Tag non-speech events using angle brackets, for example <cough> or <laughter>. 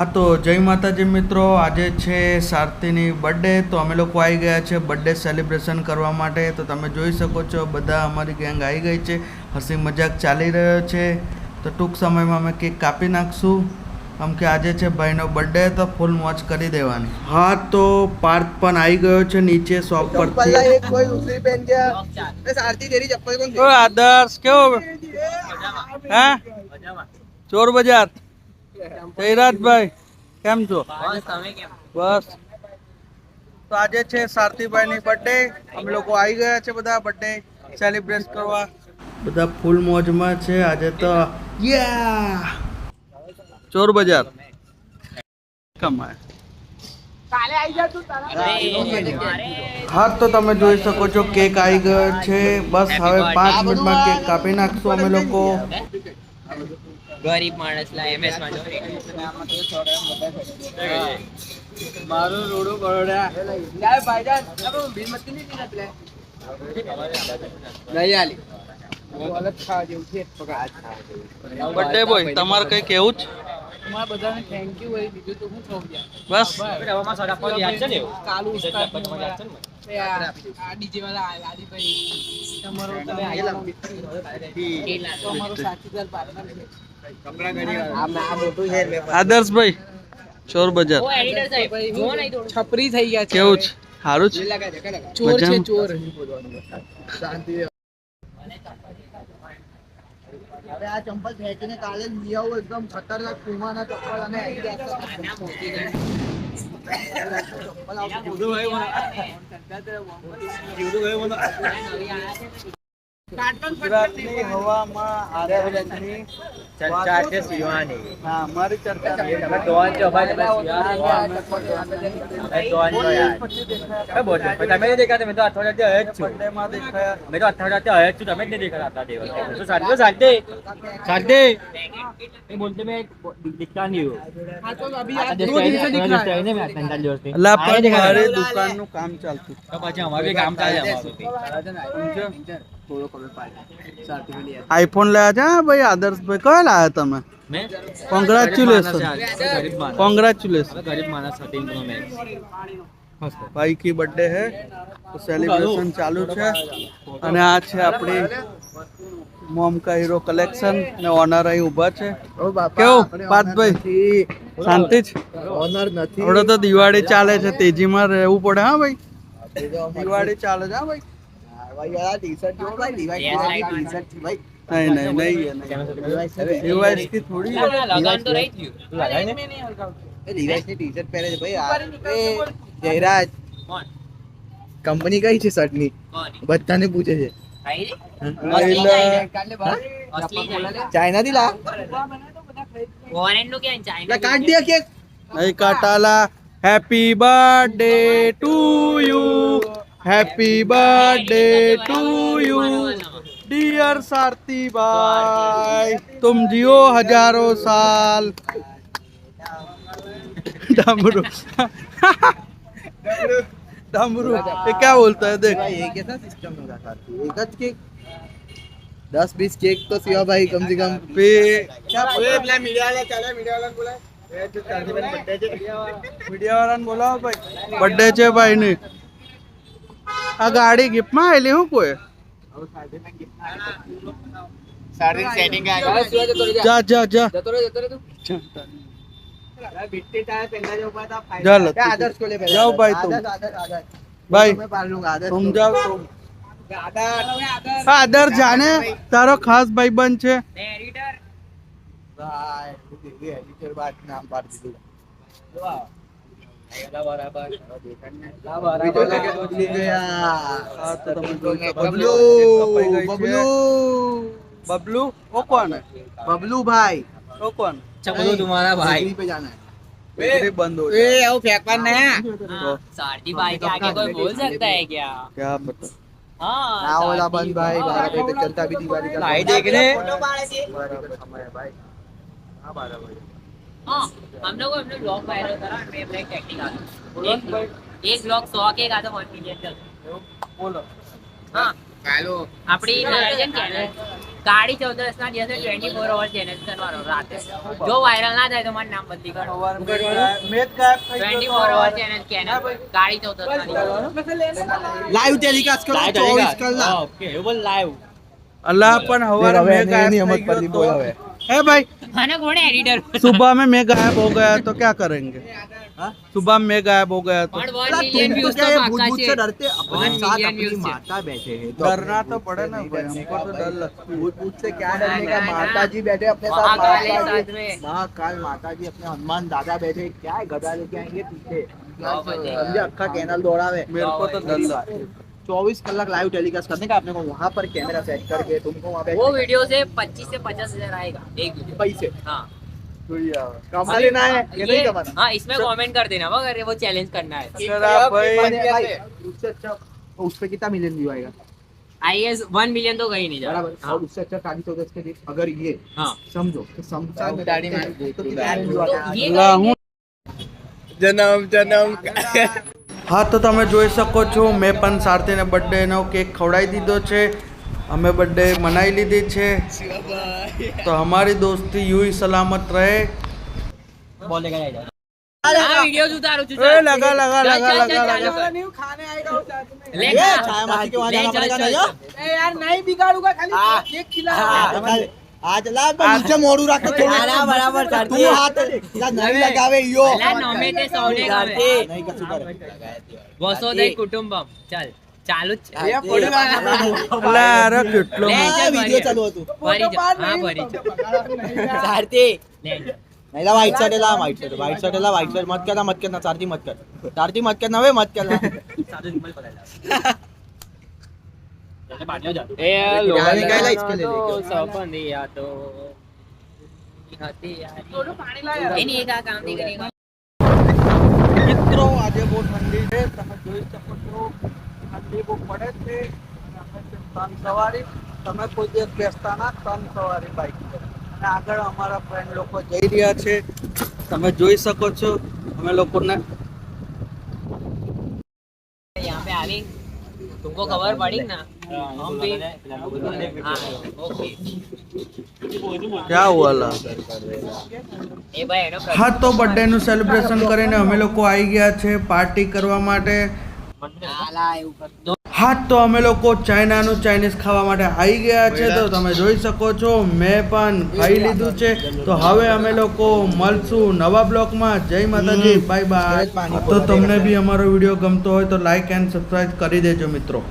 હા તો જય માતાજી મિત્રો. આજે છે સારથીની બર્થડે તો અમે લોકો આવી ગયા છે બર્થડે સેલિબ્રેશન કરવા માટે. તો તમે જોઈ શકો છો બધા અમારી ગેંગ આવી ગઈ છે. હસી મજાક ચાલી રહ્યો છે. તો ટૂંક સમયમાં અમે કેક કાપી નાખશું. આમ કે આજે છે ભાઈનો બર્થડે તો ફૂલ મોજ કરી દેવાની. હા તો પાર્થ પણ આવી ગયો છે નીચે શોપ પર આદર્શ કેવો હા? ચોર બજાર. જયરાજભાઈ કેમ છો? બસ. તો આજે છે સારથીભાઈની બર્થડે અમે લોકો આવી ગયા છે બધા બર્થડે સેલિબ્રેટ કરવા. બધા ફૂલ મોજમાં છે. આજે તો યા ચોર બજાર. કમાય. હા તો તમે જોઈ શકો છો કેક આવી ગયો છે. બસ હવે પાંચ મિનિટમાં કેક કાપી નાખશું અમે લોકો. ગરીબ માણસ લા એમએસમાં મારું રોડો બરોડા. યાર ભાઈજાન આપણે બિલ મત નહીં દીધા પેલે આલી. બર્થડે તમારે બધાને થેન્ક બીજું તો હું બસ. કાલ છે. આદર્શભાઈ ચોર બજાર. છપરી થઈ ગયા કેવું છે? સારું છે? ચોર છે ચોર. શાંતિ આ ચંપલ ફેંકીને કાલે લઈ આવું એકદમ ખતરનાક અને ચપ્પલ ગુજરાતની હવામાં આર્યવ્રતની ચર્ચા છે સિવાની હા મારી ચર્ચા તમે ડોન છો ભાઈ તમે સિવાની ડોન છો. યાર. બોલ તમે દેખાતા મેં તો અઠવાડિયા હજ છું. મેં તો અઠવાડિયા હજ છું. તમે જ નહીં દેખાતા દેવ તો સાંજે સાંજે સાંજે એ બોલતે મેં દિખતા નહીં દુકાનનું કામ ચાલતું. તો પછી અમારે કામ ચાલે અમારું. થોડો કમે પાડે સાથી મેં लिया આઈફોન લાયા છે? ભાઈ આદર્શભાઈ કયો લાયા તમે? મેં? કોંગ્રેચ્યુલેશન ગરીબ માણસ કોંગ્રેચ્યુલેશન ગરીબ માણસ. હતી પ્રો મેક્સ ભાઈ કી બર્થડે હે. તો સેલિબ્રેશન ચાલુ. છે. અને આ છે આપણી મોમ કા હીરો કલેક્શન ને ઓનર અહીં ઊભા છે. કેવું? પાર્થભાઈ શાંતિ જ ઓનર નથી. હમણાં તો દિવાળી ચાલે છે. તેજીમાં રહેવું પડે હા ભાઈ? દિવાળી ચાલે છે હા ભાઈ? ભાઈ યાર ટી-શર્ટ જો ભાઈ લિવાઇસ Yes, ની right. ટી-શર્ટ છે ભાઈ નહીં નહીં નહીં રિવાઇઝ की थोड़ी है લગાન તો રહી જ ગયું લગાય ને એ લિવાઇસ ની ટી-શર્ટ પહેરે છે ભાઈ આ એ જયરાજ કોણ કંપની કઈ છે શર્ટ ની કોણ બધાને પૂછે છે ખાઈ રે એટલે અસલી નહીં. ચાઇના થી લા Foreign નું ક્યાં લા ચાઇના કાઢ દે કેક નહીં કાટાલા happy birthday to you happy birthday to you dear સારતી ભાઈ तुम जियो हजारों साल डमरू डमरू ये क्या बोलता है देख भाई ये कैसा सिस्टम होगा साथी एक જ કેક दस बीस केक तो सिवा भाई कम से कम पे મીડિયા વાળાને બોલાવો ભાઈ બર્થડે છે ભાઈ ની આ ગાડી ગિફ્ટમાં આવેલી હું કોઈ? જા ભાઈ તું. આદર જાને તારો ખાસ ભાઈ બન છે ભાઈ बबलू वो कौन है बबलू भाई वो कौन चबलू तुम्हारा भाई पे जाना है बंद हो ए वो फेंकवान ना सारथी भाई के आगे कोई बोल सकता है क्या क्या पता हाँ ओला बंद भाई बारह बजे तक चलता भी दिवाली का भाई देखने फोटो बारह बजे भाई हाँ बारह बजे हाँ हम लोग अपने ब्लॉग वायरल करा मैं अपना एक टेक्निक आता एक एक ब्लॉग सौ के एक आता वन मिलियन चल बोलो हाँ આપણી નજર છે ને channel, કાળી ચૌદસ ના દિવસે ટ્વેન્ટી ફોર અવર ચેનલ કરવાનો રાતે જો વાયરલ ના થાય તો મારું નામ બદલી કરો સવારે મેચ ગાયબ- મેચ ગાયબ થઈ ટ્વેન્ટી ગયો ફોર તો our channel channel Kali Chaudas ના દિવસે લાઈવ ટેલિકાસ્ટ કરો ચોવીસ કલાક ઓકે એવું બોલ લાઈવ અલ્લાહ પણ હવારે હવે મેં એની ગાયબ એની થઈ હિંમત પડી બોલ ગયો હવે. तो है भाई सुबह में मैं गायब हो गया तो क्या करेंगे सुबह में मैं गायब हो गया तो माता डरना तो पड़े ना हमको तो डर लगता जी बैठे अपने साथ महाकाल माता जी अपने हनुमान दादा बैठे क्या है गदा लेके आएंगे पीछे अक्का कैनल दौड़ा मेरे को तो डर लगता चौबीस कलाक लाइव टेलीकास्ट करने का आपने को वहाँ पर कैमरा सेट करके तुमको वहाँ पे वो वीडियो से पच्चीस से पचास हज़ार आएगा एक वीडियो पैसे हाँ। कमा लेना है ये नहीं कमाना हाँ इसमें कमेंट कर देना अगर वो चैलेंज करना है। उससे अच्छा उस पे कितना मिलियन व्यू आएगा? आई एस वन मिलियन तो कहीं नहीं जा बराबर। हाँ, और उससे अच्छा काली चौदस के अगर ये हाँ। समझो तो समझा। में दाढ़ी बैठते मार हैं, तो दे, कितना दाढ़ी view आता હા તો તમે જોઈ શકો છો મેં પણ સારથીને બર્થડેનો કેક ખવડાવી દીધો છે. અમે બર્થડે મનાવી લીધી છે. તો અમારી દોસ્તી યુઈ સલામત રહે. લગા. લગા લગા લગા આજલા પણ નીચે મોડું રાખતો થોડું. આરા બરાબર તું હાથ નવી લગાવે યો નમે તે સૌને ગાતે નહીં કશું કરે. વસો દે કુટુંબમ. ચાલ. ચાલુ જ છે. અલ્લા રે મત કરના મત મત કર મત કરના મત કરના <laughs> એ लोहा निकाला इसके लिए તો लेके आओ। સપનિયા તો હતી યારી. એની એક આ કામ નહીં કરેગા. મિત્રો આજે બહુ ઠંડી છે તમે જોઈ શકો છો ઠંડી બહુ પડે છે અને અમે છે ત્રણ સવારી તમે કોઈ દિવસ બેસતા ના ત્રણ સવારી બાઈક પર અને આગળ અમારા ફ્રેન્ડ લોકો જઈ રહ્યા છે તમે જોઈ શકો છો અમે લોકોને यहाँ पे આવી तुमको खबर पड़ी ना हम भी हाँ ओके ક્યાં હુઆ લા એ ભાઈ એનો હા તો બર્થડેનું સેલિબ્રેશન કરીને અમે લોકો આવી ગયા છે પાર્ટી કરવા માટે. હા તો અમે લોકો ચાઇનાનું ચાઇનીઝ ખાવા માટે આવી ગયા છે. તો તમે જોઈ શકો છો મેં પણ ખાઈ લીધું છે. તો હવે અમે લોકો મળશું નવા બ્લોગમાં. જય માતાજી બાય બાય તો તમને બી અમારો વીડિયો ગમતો હોય તો લાઈક એન્ડ સબસ્ક્રાઇબ કરી દેજો મિત્રો.